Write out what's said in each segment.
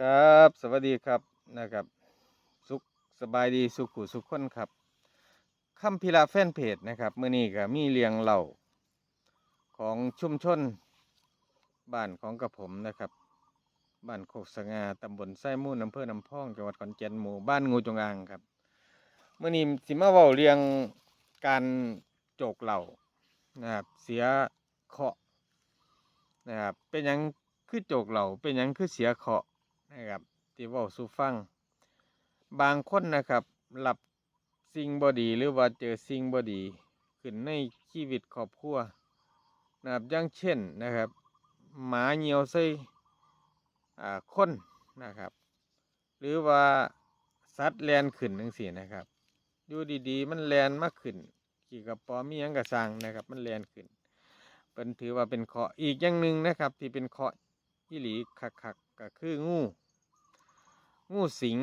ครับ สวัสดีครับนะครับ สุขสบายดีสุขุสุขคนครับคำพิลาแฟนเพจนะครับเมื่อนี้ก็มีเรียงเหล่าของชุมชนบ้านของกระผมนะครับบ้านโคกสงาตำบลไส้มูนอำเภอน้ำพองจังหวัดขอนแก่นหมู่บ้านงูจงอางครับเมื่อนี้สิมาเว้าเรียงการโจกเหล่านะครับเสียเคาะนะครับเป็นยังคือโจกเหล่าเป็นยังคือเสียเคาะ นะครับที่ว่าสู่ฟัง บางคนนะครับหลับสิ่งบอดีหรือว่าเจอสิ่งบอดีขึ้นในชีวิตครอบครัวนะครับอย่างเช่นนะครับ หมาเหี่ยวใส่คนนะครับ หรือว่าสัตว์แลนขึ้นจังซี่นะครับอยู่ดีๆ มันแลนมากขึ้นขี่กระป๋อมียังกระสังนะครับ มันแลนขึ้นเป็นถือว่าเป็นเคาะอีกอย่างหนึ่งนะครับ ที่เป็นเคาะที่หลีคักๆก็คืองู งูสิง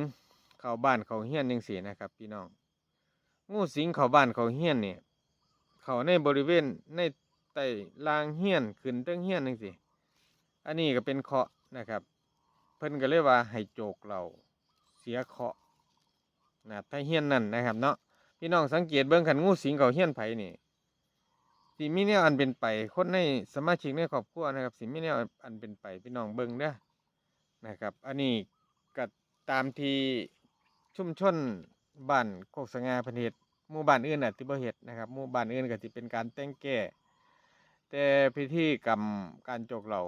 เข้าบ้านเขาเฮี้ยนจังซี่นะครับ พี่น้อง งูสิงเข้าบ้านเขาเฮี้ยนเนี่ยเขาในบริเวณในใต้ลางเฮี้ยนขึ้นตั้งเฮี้ยนจังซี่อันนี้ก็เป็นเคาะนะครับ เพิ่นก็เลยกว่าให้โจกเราเสียเคาะนะถ้าเฮี้ยนนั่นนะครับ เนาะพี่น้องสังเกตเบิ่งคันงูสิงเขาเฮี้ยนไผ่นี่สิมีแนวอันเป็นไปคนในสมาชิกในครอบครัวนะครับสิมีแนวอันเป็นไปพี่น้องเบิ่งเด้อนะครับ อันนี้ ตามที่ชุมชนบ้านโคกสง่าเพันเฮ็ดหมู่บ้านอื่นน่ะที่บ่เฮ็ดนะครับหมู่บ้านอื่นก็สิเป็นการแต่งแก้แต่พิธีกรรมการโจกเหล่า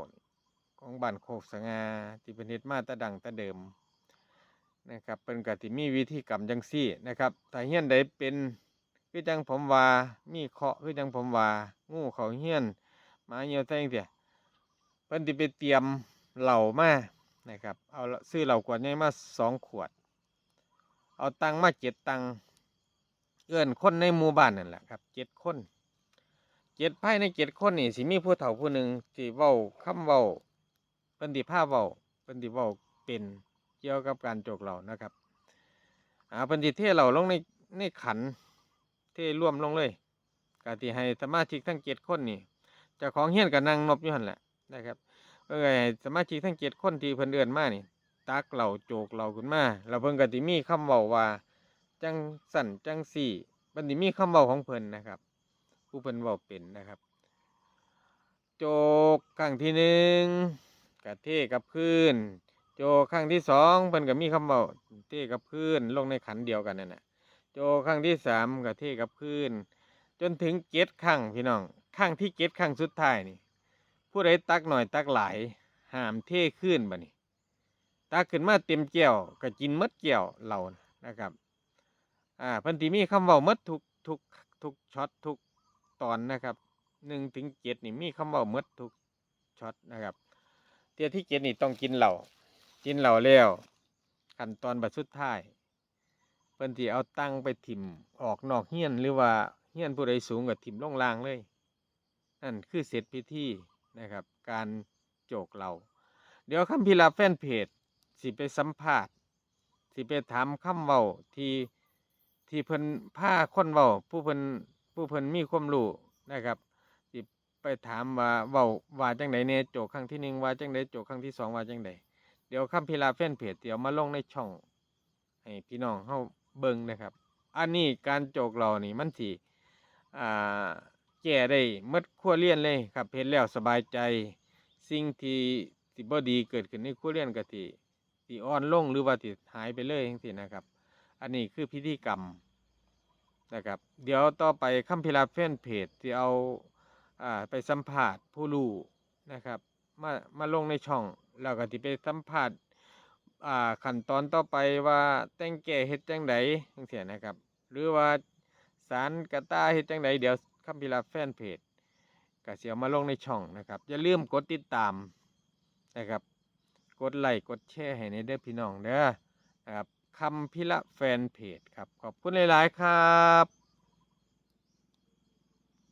ของบ้านโคกสง่าที่เพิ่นเฮ็ดมาแต่ดังแต่เดิมนะครับเพิ่นก็สิมีวิธีกรรมจังซี่นะครับถ้าเฮียนใดเป็นคือจังผมว่ามีเคาะคือจังผมว่างูเขาเฮียนหมาเหี่ยวแต่จังซี่เพิ่นสิไปเตรียมเหล้ามา นะครับ เอาซื้อเหล่ากวดใหญ่มาสองขวด เอาตังมาเจ็ดตังเอื้อนคนในหมู่บ้านนั่นแหละครับเจ็ดคนเจ็ดภายในเจ็ดคนนี่สิมีผู้เฒ่าผู้หนึ่งที่เว้าคำเว้าเป็นติภาเว้าเป็นติเว้าเป็นเกี่ยวกับการโจกเหล่านะครับอ่าเป็นติเทเหล่าลงในในขันเทร่วมลงเลยกาที่ให้สมาชิกทั้งเจ็ดคนนี่จ้าของเฮี้ยนกับนางนบอยู่หันแหละนะครับ เอ้ยสมาชิกทั้งเจ็ดคนที่เพิ่นเดือนมานี่ ตักเหล่าโจกเหล่าขึ้นมาแล้วเพิ่นก็สิมีคำเว้าว่า จังสั่นจังสี่เพิ่นสิมีคำเว้าของเพิ่นนะครับ ผู้เพิ่นเว้าเป็นนะครับ โจกครั้งที่หนึ่งกะเทกับพื้น โจกครั้งที่สองเพิ่นก็มีคำเว้าเทกับพื้นลงในขันเดียวกันนั่นน่ะโจกครั้งที่สามกะเทกับพื้น จนถึงเจ็ดครั้งพี่น้องครั้งที่เจ็ดครั้งสุดท้ายนี่ ผู้ใดตักหน่อยตักหลายห้ามเทขึ้นบ่นี่ตักขึ้นมาเต็มแก้วก็กินหมดแก้วเรานะครับอ่าพันธิมีคำเว้าหมดทุกทุกทุกช็อตทุกตอนนะครับหนึ่งถึงเจ็ดนี่มีคำเว้าหมดทุกช็อตนะครับเตียที่เจ็ดนี่ต้องกินเหล่ากินเหล่าแล้วขั้นตอนบัดสุดท้ายเพิ่นที่เอาตั้งไปถิ่มออกนอกเฮี้ยนหรือว่าเฮี้ยนผู้ใดสูงกับถิ่มลงล่างเลยนั่นคือเสร็จพิธี นะครับ การโจกเรา เดี๋ยวคำพิลาแฟนเพจสิไปสัมภาษณ์สิไปถามคำเว้าที่ที่เพิ่นผ้าคนเว้าผู้เพิ่นผู้เพิ่นมีความรู้นะครับสิไปถามว่าเว้าว่าจังไดเนี่ยโจกครั้งที่หนึ่งว่าจังไดโจกครั้งที่สองว่าจังไดเดี๋ยวคำพิลาแฟนเพจเดี๋ยวมาลงในช่องให้พี่น้องเฮาเบิ่งนะครับ อันนี้การโจกเรานี่มันสิอ่า แก้ได้มดครัวเรียนเลยครับเห็นแล้วสบายใจ สิ่งที่ที่บ่ดีเกิดขึ้นในครัวเรียนก็ที่ที่อ่อนลงหรือว่าที่หายไปเลยจังซี่นะครับ อันนี้คือพิธีกรรมนะครับ เดี๋ยวต่อไปคัมพิลาแฟนเพจที่เอาอ่าไปสัมภาษณ์ผู้รู้นะครับ มามาลงในช่องแล้วก็ที่ไปสัมภาษณ์อ่าขั้นตอนต่อไปว่าแต่งแก่เฮ็ดจังไดจังซี่นะครับ หรือว่าสารกระต้าเฮ็ดจังไดเดี๋ยว คำพิลาแฟนเพจก็เสียวมาลงในช่องนะครับ อย่าลืมกดติดตามนะครับ กดไลค์กดแชร์ให้ในเด้อพี่น้องเด้อนะครับคำพิละแฟนเพจครับ ขอบคุณหลาย ๆ ครับ